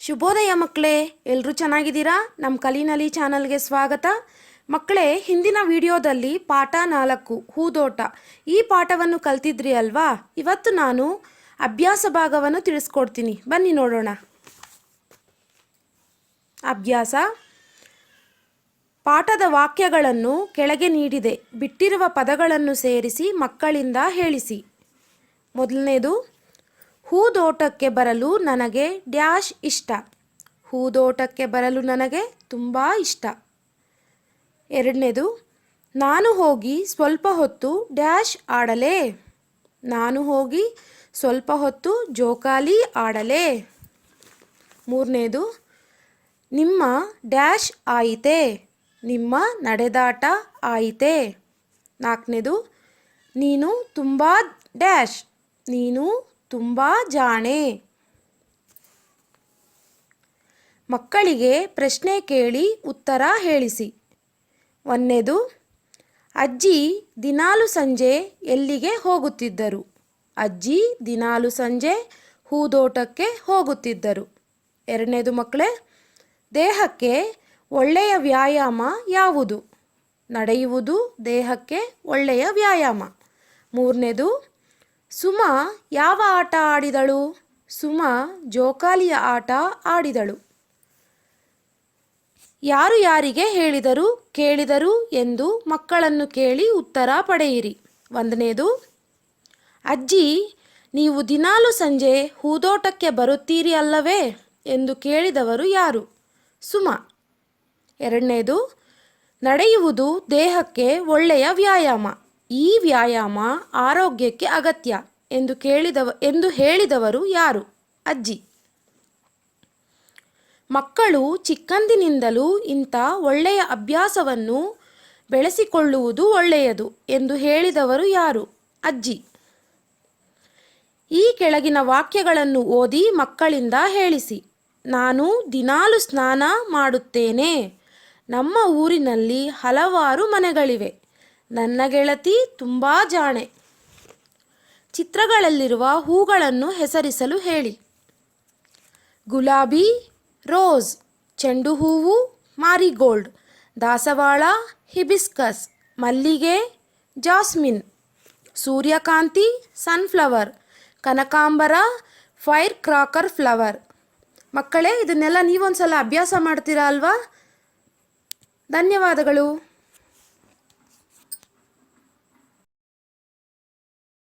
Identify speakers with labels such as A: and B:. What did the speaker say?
A: ಶುಭೋದಯ ಮಕ್ಕಳೇ ಎಲ್ಲರೂ ಚೆನ್ನಾಗಿದ್ದೀರಾ? ನಮ್ಮ ಕಲಿನಲಿ ಚಾನಲ್ಗೆ ಸ್ವಾಗತ. ಮಕ್ಕಳೇ, ಹಿಂದಿನ ವಿಡಿಯೋದಲ್ಲಿ ಪಾಠ ನಾಲ್ಕು, ಹೂದೋಟ. ಈ ಪಾಠವನ್ನು ಕಲ್ತಿದ್ರಿ ಅಲ್ವಾ? ಇವತ್ತು ನಾನು ಅಭ್ಯಾಸ ಭಾಗವನ್ನು ತಿಳಿಸ್ಕೊಡ್ತೀನಿ. ಬನ್ನಿ ನೋಡೋಣ. ಅಭ್ಯಾಸ. ಪಾಠದ ವಾಕ್ಯಗಳನ್ನು ಕೆಳಗೆ ನೀಡಿದೆ. ಬಿಟ್ಟಿರುವ ಪದಗಳನ್ನು ಸೇರಿಸಿ ಮಕ್ಕಳಿಂದ ಹೇಳಿಸಿ. ಮೊದಲನೇದು ಹೂದೋಟಕ್ಕೆ ಬರಲು ನನಗೆ ಡ್ಯಾಶ್ ಇಷ್ಟ. ಹೂದೋಟಕ್ಕೆ ಬರಲು ನನಗೆ ತುಂಬ ಇಷ್ಟ. ಎರಡನೇದು, ನಾನು ಹೋಗಿ ಸ್ವಲ್ಪ ಹೊತ್ತು ಡ್ಯಾಶ್ ಆಡಲೇ. ನಾನು ಹೋಗಿ ಸ್ವಲ್ಪ ಹೊತ್ತು ಜೋಕಾಲಿ ಆಡಲೇ. ಮೂರನೇದು, ನಿಮ್ಮ ಡ್ಯಾಶ್ ಆಯಿತೆ. ನಿಮ್ಮ ನಡೆದಾಟ ಆಯಿತೆ. ನಾಲ್ಕನೇದು, ನೀನು ತುಂಬ ಡ್ಯಾಶ್. ನೀನು ತುಂಬ ಜಾಣೆ. ಮಕ್ಕಳಿಗೆ ಪ್ರಶ್ನೆ ಕೇಳಿ ಉತ್ತರ ಹೇಳಿಸಿ. ಒಂದನೇದು, ಅಜ್ಜಿ ದಿನಾಲು ಸಂಜೆ ಎಲ್ಲಿಗೆ ಹೋಗುತ್ತಿದ್ದರು? ಅಜ್ಜಿ ದಿನಾಲು ಸಂಜೆ ಹೂದೋಟಕ್ಕೆ ಹೋಗುತ್ತಿದ್ದರು. ಎರಡನೇದು ಮಕ್ಕಳೇ, ದೇಹಕ್ಕೆ ಒಳ್ಳೆಯ ವ್ಯಾಯಾಮ ಯಾವುದು? ನಡೆಯುವುದು ದೇಹಕ್ಕೆ ಒಳ್ಳೆಯ ವ್ಯಾಯಾಮ. ಮೂರನೇದು ಸುಮ ಯಾವ ಆಟ ಆಡಿದಳು? ಸುಮ ಜೋಕಾಲಿಯ ಆಟ ಆಡಿದಳು. ಯಾರು ಯಾರಿಗೆ ಹೇಳಿದರು? ಕೇಳಿದರು ಎಂದು ಮಕ್ಕಳನ್ನು ಕೇಳಿ ಉತ್ತರ ಪಡೆಯಿರಿ. ಒಂದನೇದು, ಅಜ್ಜಿ, ನೀವು ದಿನಾಲು ಸಂಜೆ ಹೂದೋಟಕ್ಕೆ ಬರುತ್ತೀರಿ ಅಲ್ಲವೇ? ಎಂದು ಕೇಳಿದವರು ಯಾರು? ಸುಮ. ಎರಡನೇದು, ನಡೆಯುವುದು ದೇಹಕ್ಕೆ ಒಳ್ಳೆಯ ವ್ಯಾಯಾಮ. ಈ ವ್ಯಾಯಾಮ ಆರೋಗ್ಯಕ್ಕೆ ಅಗತ್ಯ ಎಂದು ಕೇಳಿದವ, ಎಂದು ಹೇಳಿದವರು ಯಾರು? ಅಜ್ಜಿ. ಮಕ್ಕಳು ಚಿಕ್ಕಂದಿನಿಂದಲೂ ಇಂಥ ಒಳ್ಳೆಯ ಅಭ್ಯಾಸವನ್ನು ಬೆಳೆಸಿಕೊಳ್ಳುವುದು ಒಳ್ಳೆಯದು ಎಂದು ಹೇಳಿದವರು ಯಾರು? ಅಜ್ಜಿ. ಈ ಕೆಳಗಿನ ವಾಕ್ಯಗಳನ್ನು ಓದಿ ಮಕ್ಕಳಿಂದ ಹೇಳಿಸಿ. ನಾನು ದಿನಾಲು ಸ್ನಾನ ಮಾಡುತ್ತೇನೆ. ನಮ್ಮ ಊರಿನಲ್ಲಿ ಹಲವಾರು ಮನೆಗಳಿವೆ. ನನ್ನ ಗೆಳತಿ ತುಂಬ ಜಾಣೆ. ಚಿತ್ರಗಳಲ್ಲಿರುವ ಹೂಗಳನ್ನು ಹೆಸರಿಸಲು ಹೇಳಿ. ಗುಲಾಬಿ, ರೋಸ್, ಚೆಂಡು ಹೂವು, ಮಾರಿಗೋಲ್ಡ್, ದಾಸವಾಳ, ಹಿಬಿಸ್ಕಸ್, ಮಲ್ಲಿಗೆ, ಜಾಸ್ಮಿನ್, ಸೂರ್ಯಕಾಂತಿ, ಸನ್ಫ್ಲವರ್, ಕನಕಾಂಬರ, ಫೈರ್ ಕ್ರಾಕರ್ ಫ್ಲವರ್. ಮಕ್ಕಳೇ, ಇದನ್ನೆಲ್ಲ ನೀವೊಂದು ಸಲ ಅಭ್ಯಾಸ ಮಾಡ್ತೀರಾ ಅಲ್ವಾ? ಧನ್ಯವಾದಗಳು.